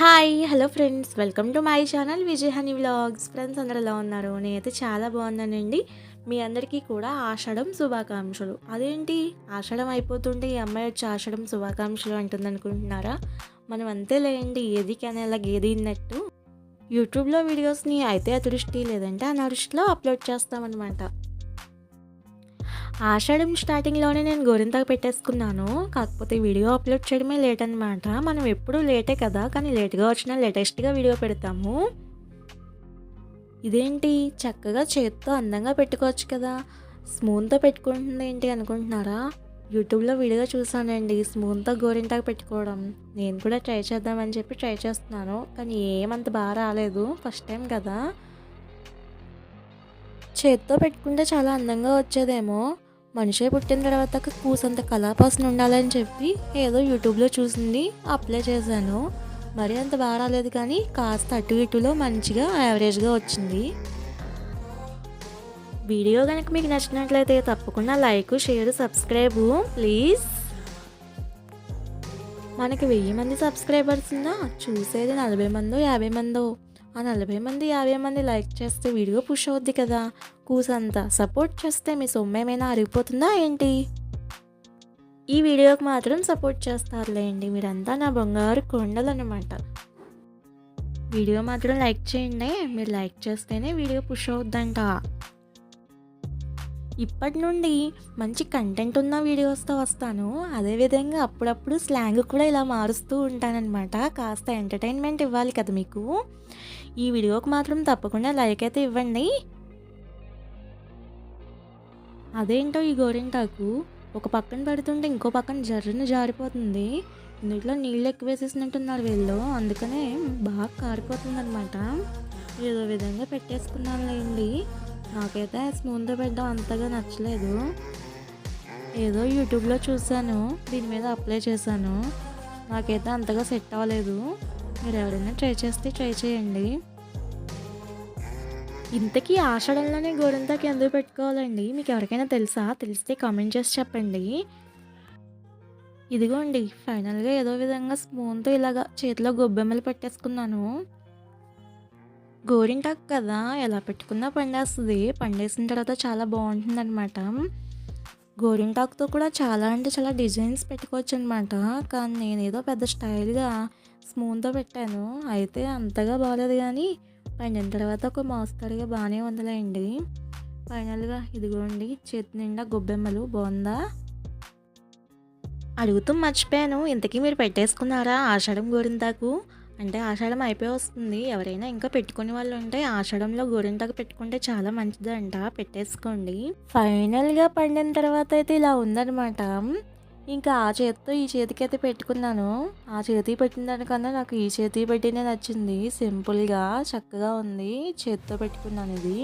Hi hello friends. Welcome to my channel Vijay honey vlogs. Friends అందరు ఎలా ఉన్నారు? నేనైతే చాలా బాగున్నానండి. మీ అందరికీ కూడా ఆషాఢం శుభాకాంక్షలు. అదేంటి? ఆషాఢం అయిపోతుంటే ఈ అమ్మాయి వచ్చి ఆషాఢం శుభాకాంక్షలు అంటుంది అనుకుంటున్నారా మనం అంతే లేండి ఏది కానీ అలా గేదిన్నట్టు. యూట్యూబ్లో వీడియోస్ని అయితే అదృష్టి లేదంటే అనదృష్టిలో అప్లోడ్ చేస్తామన్నమాట. ఆషాఢం స్టార్టింగ్లోనే నేను గోరింతాకు పెట్టేసుకున్నాను. కాకపోతే వీడియో అప్లోడ్ చేయడమే లేట్ అనమాట మనం ఎప్పుడూ లేటే కదా కానీ లేట్గా వచ్చినా లేటెస్ట్గా వీడియో పెడతాము. ఇదేంటి? చక్కగా చేత్తో అందంగా పెట్టుకోవచ్చు కదా. స్మూన్తో పెట్టుకుంటుంది ఏంటి అనుకుంటున్నారా? యూట్యూబ్లో వీడియో చూసానండి స్మూన్తో గోరింటాకు పెట్టుకోవడం. నేను కూడా ట్రై చేద్దామని చెప్పి ట్రై చేస్తున్నాను కానీ ఏమంత బాగా రాలేదు ఫస్ట్ టైం కదా. చేత్తో పెట్టుకుంటే చాలా అందంగా వచ్చేదేమో. మనిషి పుట్టిన తర్వాత కూసంత కళాపాసన ఉండాలని చెప్పి ఏదో యూట్యూబ్లో చూసింది అప్లై చేశాను. మరి అంత బాగా రాలేదు కానీ కాస్త అటు ఇటులో మంచిగా యావరేజ్గా వచ్చింది. వీడియో కనుక మీకు నచ్చినట్లయితే తప్పకుండా లైక్ షేర్ సబ్స్క్రైబ్ ప్లీజ్ మనకి వెయ్యి మంది సబ్స్క్రైబర్స్ ఉందా చూసేది నలభై మందో యాభై మందో. ఆ నలభై మంది యాభై మంది లైక్ చేస్తే వీడియో పుష్ అవుద్ది కదా. కూసంతా సపోర్ట్ చేస్తే మీ సొమ్మేమైనా అరిగిపోతుందా ఏంటి? ఈ వీడియోకి మాత్రం సపోర్ట్ చేస్తారులేండి మీరంతా నా బంగారు కొండలు అనమాట వీడియో మాత్రం లైక్ చేయండి. మీరు లైక్ చేస్తేనే వీడియో పుష్ అవుద్దంట. ఇప్పటి నుండి మంచి కంటెంట్ ఉన్న వీడియోస్తో వస్తాను. అదేవిధంగా అప్పుడప్పుడు స్లాంగ్ కూడా ఇలా మారుస్తూ ఉంటానన్నమాట. కాస్త ఎంటర్టైన్మెంట్ ఇవ్వాలి కదా మీకు. ఈ వీడియోకి మాత్రం తప్పకుండా లైక్ అయితే ఇవ్వండి. అదేంటో ఈ గోరింటాకు? ఒక పక్కన పెడుతుంటే ఇంకో పక్కన జర్రని జారిపోతుంది. ఇందులో నీళ్ళు ఎక్కువ వేసేసినట్టున్నారు వీళ్ళు. అందుకనే బాగా కారిపోతుందనమాట ఏదో విధంగా పెట్టేసుకున్నానులేండి. నాకైతే స్మూన్తో పెట్టడం అంతగా నచ్చలేదు. ఏదో యూట్యూబ్లో చూశాను. దీని మీద అప్లై చేశాను. నాకైతే అంతగా సెట్ అవ్వలేదు. మీరు ఎవరైనా ట్రై చేస్తే ట్రై చేయండి. ఇంతకీ ఆషాఢంలోనే గోడంతాకి ఎందుకు పెట్టుకోవాలండి? మీకు ఎవరికైనా తెలుసా? తెలిస్తే కామెంట్ చేసి చెప్పండి. ఇదిగోండి ఫైనల్గా ఏదో విధంగా స్పూన్తో ఇలాగా చేతిలో గొబ్బెమ్మలు పెట్టేసుకున్నాను. గోరింటాకు కదా ఎలా పెట్టుకున్నా పండేస్తుంది. పండేసిన తర్వాత చాలా బాగుంటుంది అనమాట గోరింటాకుతో కూడా చాలా అంటే చాలా డిజైన్స్ పెట్టుకోవచ్చు అనమాట కానీ నేనేదో పెద్ద స్టైల్గా స్మూన్తో పెట్టాను. అయితే అంతగా బాగాలేదు కానీ పండిన తర్వాత ఒక మోస్తరుగా బాగానే ఉందిలేండి. ఫైనల్గా ఇదిగోండి చేతి నిండా గొబ్బెమ్మలు. బాగుందా అడుగుతూ మర్చిపోయాను. ఇంతకీ మీరు పెట్టేసుకున్నారా? ఆషాఢం గోరింతాకు? అంటే ఆషాఢం అయిపోయి వస్తుంది. ఎవరైనా ఇంకా పెట్టుకునే వాళ్ళు ఉంటే ఆషాఢంలో గోరింటాకు పెట్టుకుంటే చాలా మంచిదంట. పెట్టేసుకోండి. ఫైనల్గా పండిన తర్వాత అయితే ఇలా ఉందన్నమాట. ఇంకా ఆ చేతితో ఈ చేతికి అయితే పెట్టుకున్నాను. ఆ చేతికి పెట్టిన దానికన్నా నాకు ఈ చేతికి పెట్టినే నచ్చింది. సింపుల్గా చక్కగా ఉంది. చేతితో పెట్టుకున్నాను ఇది.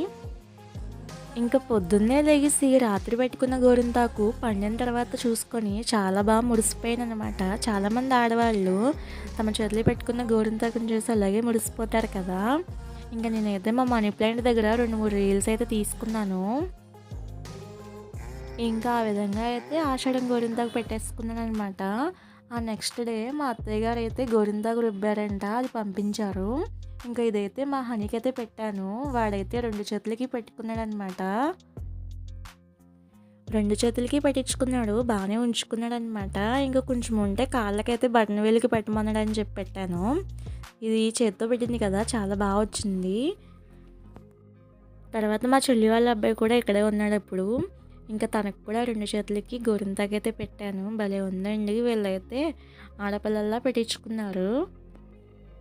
ఇంకా పొద్దున్నే లెగిసి రాత్రి పెట్టుకున్న గోరింతాకు పండిన తర్వాత చూసుకొని చాలా బాగా ముడిసిపోయాను అనమాట చాలామంది ఆడవాళ్ళు తమ చేతులు పెట్టుకున్న గోరింతాకుని చూసి అలాగే ముడిసిపోతారు కదా. ఇంకా నేనైతే మా మనీ ప్లాంట్ దగ్గర రెండు మూడు రీల్స్ అయితే తీసుకున్నాను. ఇంకా ఆ విధంగా అయితే ఆషాఢం గోరింతాకు పెట్టేసుకున్నాను అనమాట ఆ నెక్స్ట్ డే మా అత్తయ్య గారు అయితే గోరింతాకు రుబ్బారంట అది పంపించారు. ఇంకా ఇదైతే మా హనీకి అయితే పెట్టాను. వాడైతే రెండు చేతులకి పెట్టుకున్నాడు అనమాట రెండు చేతులకి పెట్టించుకున్నాడు బాగానే ఉంచుకున్నాడు అనమాట ఇంకా కొంచెం ఉంటే కాళ్ళకైతే బటన్ వేలికి పెట్టమన్నాడు అని చెప్పి పెట్టాను. ఇది చేత్తో పెట్టింది కదా చాలా బాగా వచ్చింది. తర్వాత మా చెల్లి వాళ్ళ అబ్బాయి కూడా ఇక్కడే ఉన్నాడు ఇప్పుడు. ఇంకా తనకు కూడా రెండు చేతులకి గోరింతాకైతే పెట్టాను. భలే ఉందండి. వీళ్ళైతే ఆడపిల్లల్లా పెట్టించుకున్నారు.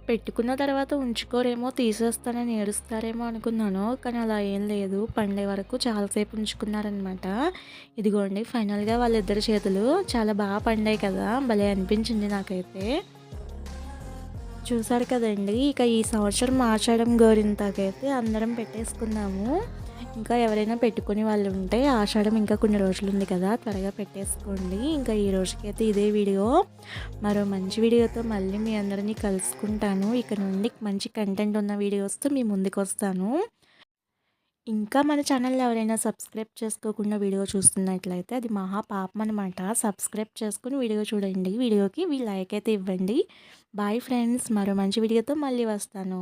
పెట్టుకున్న తర్వాత ఉంచుకోరేమో తీసేస్తానని ఏడుస్తారేమో అనుకున్నాను. కానీ అలా ఏం లేదు. పండే వరకు చాలాసేపు ఉంచుకున్నారనమాట ఇదిగోండి ఫైనల్గా వాళ్ళిద్దరి చేతులు చాలా బాగా పండాయి కదా. భలే అనిపించింది నాకైతే. చూసారు కదండి ఇక ఈ సంవత్సరం మార్చడం గోరింతాకైతే అందరం పెట్టేసుకున్నాము. ఇంకా ఎవరైనా పెట్టుకునే వాళ్ళు ఉంటే ఆషాఢం ఇంకా కొన్ని రోజులు ఉంది కదా త్వరగా పెట్టేసుకోండి. ఇంకా ఈ రోజుకైతే ఇదే వీడియో. మరో మంచి వీడియోతో మళ్ళీ మీ అందరినీ కలుసుకుంటాను. ఇక్కడ నుండి మంచి కంటెంట్ ఉన్న వీడియోస్తో మీ ముందుకు వస్తాను. ఇంకా మన ఛానల్ ఎవరైనా సబ్స్క్రైబ్ చేసుకోకుండా వీడియో చూస్తున్నట్లయితే అది మహా పాపం అనమాట సబ్స్క్రైబ్ చేసుకుని వీడియో చూడండి. వీడియోకి లైక్ అయితే ఇవ్వండి. బాయ్ ఫ్రెండ్స్ మరో మంచి వీడియోతో మళ్ళీ వస్తాను.